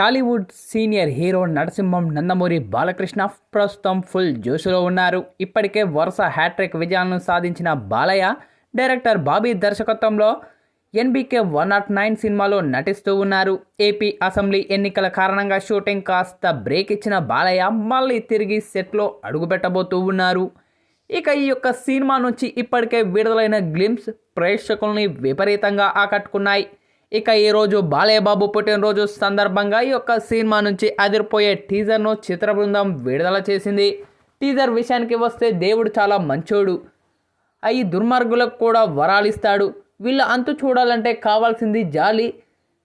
Tollywood senior hero Narasimham Nandamuri Balakrishna ప్రస్తుతం full జోషులో ఉన్నారు. ఇప్పటికే వరుస హ్యాట్రిక్ విజయాలను సాధించిన బాలయ్య డైరెక్టర్ బాబీ దర్శకత్వంలో ఎన్బీకే వన్ నాట్ నైన్ సినిమాలో నటిస్తూ ఉన్నారు. ఏపీ అసెంబ్లీ ఎన్నికల కారణంగా షూటింగ్ కాస్త బ్రేక్ ఇచ్చిన బాలయ్య మళ్ళీ తిరిగి సెట్లో అడుగుపెట్టబోతూ ఉన్నారు. ఇక ఈ యొక్క సినిమా నుంచి ఇప్పటికే విడుదలైన గ్లిమ్స్ ప్రేక్షకుల్ని విపరీతంగా ఆకట్టుకున్నాయి. ఇక ఈరోజు బాలయ్య బాబు పుట్టినరోజు సందర్భంగా ఈ యొక్క సినిమా నుంచి అదిరిపోయే టీజర్ను చిత్ర బృందం విడుదల చేసింది. టీజర్ విషయానికి వస్తే దేవుడు చాలా మంచోడు. అయి దుర్మార్గులకు కూడా వరాలిస్తాడు. వీళ్ళ అంతు చూడాలంటే కావాల్సింది జాలి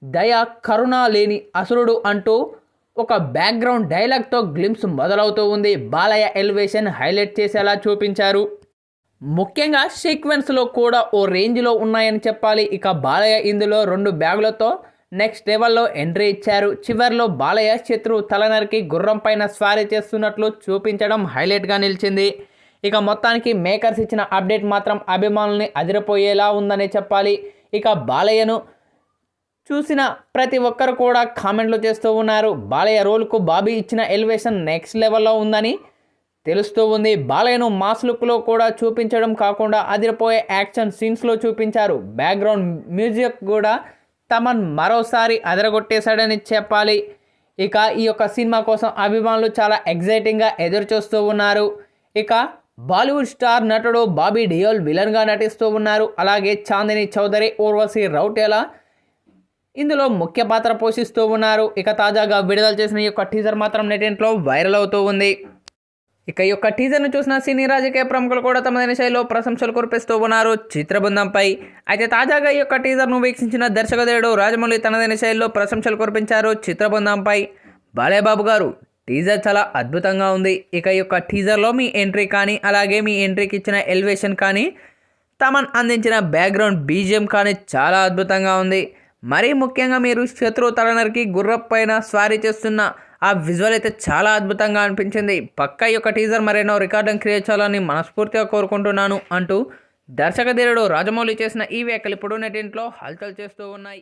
దయ కరుణ లేని అసురుడు అంటూ ఒక బ్యాక్గ్రౌండ్ డైలాగ్తో గ్లిమ్స్ మొదలవుతూ ఉంది. బాలయ్య ఎలివేషన్ హైలైట్ చేసేలా చూపించారు. ముఖ్యంగా సీక్వెన్స్లో కూడా ఓ రేంజ్లో ఉన్నాయని చెప్పాలి. ఇక బాలయ్య ఇందులో రెండు బ్యాగులతో నెక్స్ట్ లెవెల్లో ఎంట్రీ ఇచ్చారు. చివర్లో బాలయ్య శత్రువు తలనరికి గుర్రం పైన స్వారీ చేస్తున్నట్లు చూపించడం హైలైట్గా నిలిచింది. ఇక మొత్తానికి మేకర్స్ ఇచ్చిన అప్డేట్ మాత్రం అభిమానుల్ని అదిరిపోయేలా ఉందనే చెప్పాలి. ఇక బాలయ్యను చూసిన ప్రతి ఒక్కరు కూడా కామెంట్లు చేస్తూ ఉన్నారు. బాలయ్య రోల్కు బాబీ ఇచ్చిన ఎలివేషన్ నెక్స్ట్ లెవెల్లో ఉందని తెలుస్తూ ఉంది. బాలయ్యను మాస్ లుక్లో కూడా చూపించడం కాకుండా అదిరిపోయే యాక్షన్ సీన్స్లో చూపించారు. బ్యాక్గ్రౌండ్ మ్యూజిక్ కూడా తమన్ మరోసారి అదరగొట్టేశాడని చెప్పాలి. ఇక ఈ యొక్క సినిమా కోసం అభిమానులు చాలా ఎగ్జైటింగ్గా ఎదురుచూస్తూ ఉన్నారు. ఇక బాలీవుడ్ స్టార్ నటుడు బాబీ డియోల్ విలన్గా నటిస్తూ ఉన్నారు. అలాగే చాందిని చౌదరి ఊర్వశి రౌటేలా ఇందులో ముఖ్య పాత్ర పోషిస్తూ ఉన్నారు. ఇక తాజాగా విడుదల చేసిన ఈ యొక్క టీజర్ మాత్రం నెటింట్లో వైరల్ అవుతూ ఉంది. ఇక ఈ యొక్క టీజర్ను చూసిన సినీ రాజకీయ ప్రముఖులు కూడా తమదైన శైలిలో ప్రశంసలు కురిపిస్తూ ఉన్నారు. చిత్రబృందంపై అయితే తాజాగా ఈ యొక్క టీజర్ను వీక్షించిన దర్శకదేవుడు రాజమౌళి తనదైన శైలిలో ప్రశంసలు కురిపించారు. చిత్రబృందంపై బాలేబాబు గారు టీజర్ చాలా అద్భుతంగా ఉంది. ఇక ఈ యొక్క టీజర్లో మీ ఎంట్రీ కానీ అలాగే మీ ఎంట్రీకి ఇచ్చిన ఎలివేషన్ కానీ తమన్ అందించిన బ్యాక్గ్రౌండ్ బీజిఎం కానీ చాలా అద్భుతంగా ఉంది. మరీ ముఖ్యంగా మీరు శత్రు తలనరికి గుర్రపైన స్వారీ చేస్తున్న ఆ విజువల్ అయితే చాలా అద్భుతంగా అనిపించింది. పక్క యొక్క టీజర్ మరెన్నో రికార్డును క్రియేట్ చేయాలని మనస్ఫూర్తిగా కోరుకుంటున్నాను అంటూ దర్శకధీరుడు రాజమౌళి చేసిన ఈ వ్యాఖ్యలు ఇప్పుడు నెటింట్లో హల్చల్ చేస్తూ ఉన్నాయి.